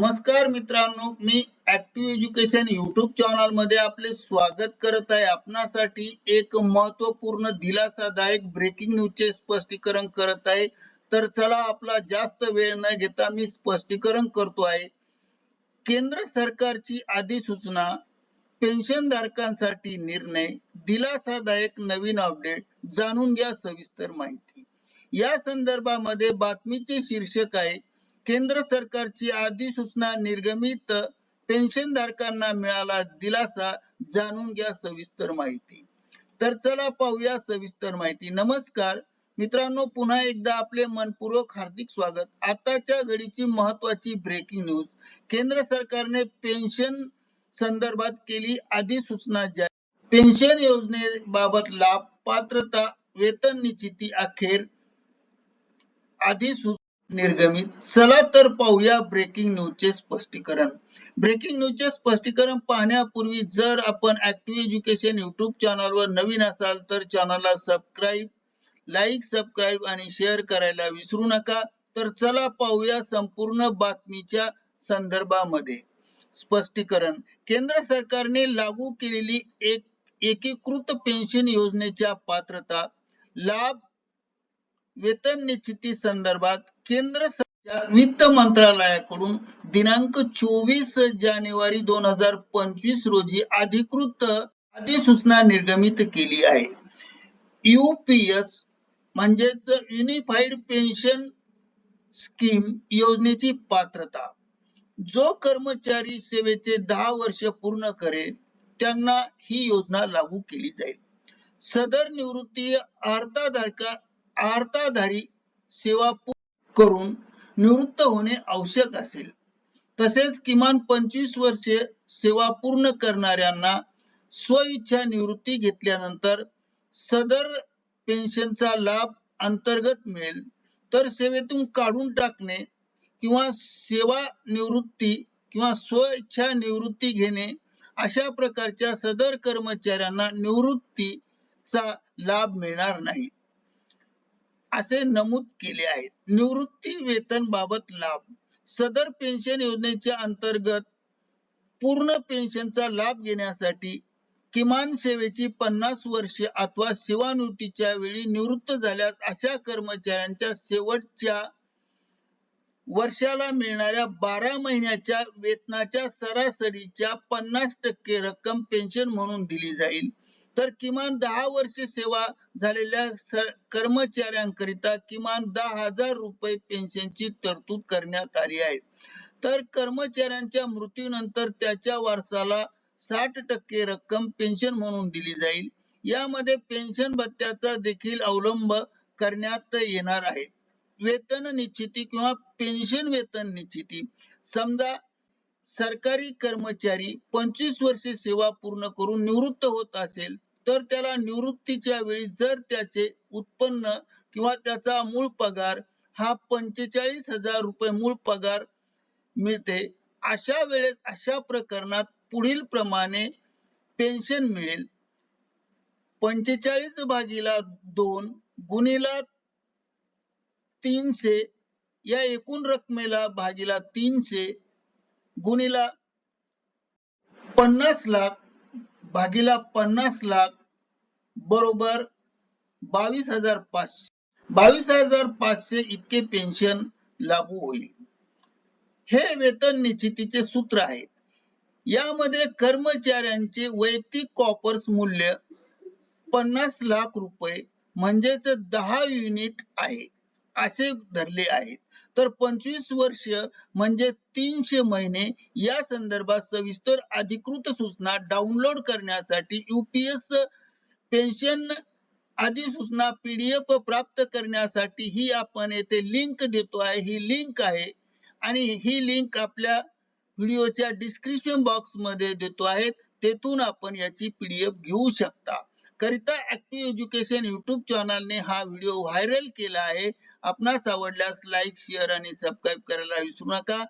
नमस्कार मित्रांनो मी ऍक्टिव्ह एज्युकेशन युट्यूब चॅनलमध्ये आपले स्वागत करत आहे. आपणासाठी एक महत्त्वपूर्ण दिलासादायक ब्रेकिंग न्यूजचे स्पष्टीकरण करत आहे. तर चला आपला जास्त वेळ न घेता मी स्पष्टीकरण करतो आहे. केंद्र सरकारची अधिसूचना पेन्शन धारकांसाठी निर्णय दिलासादायक नवीन अपडेट जाणून घ्या सविस्तर माहिती. या संदर्भामध्ये बातमीचे शीर्षक आहे केंद्र सरकारची अधिसूचना निर्गमित पेन्शन धारकांना मिळाला दिलासा जाणून घ्या सविस्तर माहिती. तर चला पाहूया सविस्तर माहिती. नमस्कार. मित्रांनो पुन्हा एकदा आपले मनपूर्वक हार्दिक स्वागत. आताच्या घडीची महत्वाची ब्रेकिंग न्यूज केंद्र सरकारने पेन्शन संदर्भात केली अधिसूचना जारी. पेन्शन योजनेबाबत लाभ पात्रता वेतन निश्चिती अखेर अधिसूचना निर्गमित. चला तर पाहूया ब्रेकिंग न्यूजचे स्पष्टीकरण. ब्रेकिंग न्यूजचे स्पष्टीकरण पाहण्यापूर्वी जर आपण ऍक्टिव्ह एज्युकेशन युट्यूब चॅनलवर नवीन असाल तर चॅनलला सबस्क्राईब लाईक सबस्क्राईब आणि शेअर करायला विसरू नका. तर चला पाहूया संपूर्ण बातमीच्या संदर्भामध्ये. स्पष्टीकरण. केंद्र सरकारने लागू केलेली एक एकीकृत पेन्शन योजनेच्या पात्रता लाभ वेतन निश्चिती संदर्भात केंद्र सरकार वित्त मंत्रालयाकडून दिनांक चोवीस जानेवारी दोन हजार पंचवीस रोजी अधिकृत अधिसूचना निर्गमित केली आहे. युपीएस म्हणजेच युनिफाईड पेन्शन स्कीम योजनेची पात्रता. जो कर्मचारी सेवेचे दहा वर्ष पूर्ण करेल त्यांना ही योजना लागू केली जाईल. सदर निवृत्ती अर्धाधारका अर्धाधारी सेवा करून निवृत्त होणे आवश्यक असेल. तसेच किमान पंचवीस वर्षे सेवा पूर्ण करणाऱ्यांना स्वइच्छा निवृत्ती घेतल्यानंतर सदर पेन्शनचा लाभ अंतर्गत मिळेल. तर सेवेतून काढून टाकणे किंवा सेवा निवृत्ती किंवा स्वइच्छा निवृत्ती घेणे अशा प्रकारच्या सदर कर्मचाऱ्यांना निवृत्तीचा लाभ मिळणार नाही. असे नमूद केले आहे निवृत्ती वेतन बाबत लाभ. सदर पेन्शन योजनेच्या अंतर्गत पूर्ण पेन्शनचा लाभ घेण्यासाठी किमान सेवेची पन्नास वर्षे अथवा सेवानिवृत्तीच्या वेळी निवृत्त झाल्यास अशा कर्मचाऱ्यांच्या शेवटच्या वर्षाला मिळणाऱ्या बारा महिन्याच्या वेतनाच्या सरासरीच्या पन्नास टक्के रक्कम पेन्शन म्हणून दिली जाईल. तर किमान दहा वर्षे सेवा झालेल्या कर्मचाऱ्यांकरिता किमान दहा हजार रुपये पेन्शनची तरतूद करण्यात आली आहे. तर कर्मचाऱ्यांच्या मृत्यूनंतर त्याच्या वारसाला साठ टक्के रक्कम पेन्शन म्हणून दिली जाईल. यामध्ये पेन्शन भत्त्याचा देखील अवलंब करण्यात येणार आहे. वेतन निश्चिती किंवा पेन्शन वेतन निश्चिती. समजा सरकारी कर्मचारी पंचवीस वर्षे सेवा पूर्ण करून निवृत्त होत असेल तर त्याला निवृत्तीच्या वेळी जर त्याचे उत्पन्न किंवा त्याचा मूळ पगार हा पंचेचाळीस हजार रुपये मूळ पगार मिळते अशा वेळेस अशा प्रकरणात पुढील प्रमाणे पेन्शन मिळेल. पंचेचाळीस भागीला दोन गुणिला तीनशे या एकूण रकमेला भागीला तीनशे गुणिला पन्नास लाख भागीला पन्नास लाख बरोबर बावीस हजार पाचशे बावीस हजार पाचशे इतके पेन्शन लागू होईल. हे वेतन निश्चितीचे सूत्र आहेत यामध्ये कर्मचाऱ्यांचे वैयक्तिक कॉपर्स मूल्य पन्नास लाख रुपये म्हणजेच दहा युनिट आहे असे धरले आहेत. तर पंचवीस वर्ष म्हणजे तीनशे महिने या संदर्भात सविस्तर अधिकृत सूचना डाउनलोड करण्यासाठी युपीएस पेन्शन अधिसूचना पीडीएफ प्राप्त करण्यासाठी ही आपण येथे लिंक देतो आहे. ही लिंक आहे. आणि ही लिंक आपल्या व्हिडिओच्या डिस्क्रिप्शन बॉक्समध्ये देतो आहे. तेथून आपण याची पीडीएफ घेऊ शकता. करिता ऍक्टिव्ह एज्युकेशन युट्यूब चॅनलने हा व्हिडिओ व्हायरल केला आहे. आपणास आवडल्यास लाईक शेअर आणि सबस्क्राईब करायला विसरू नका.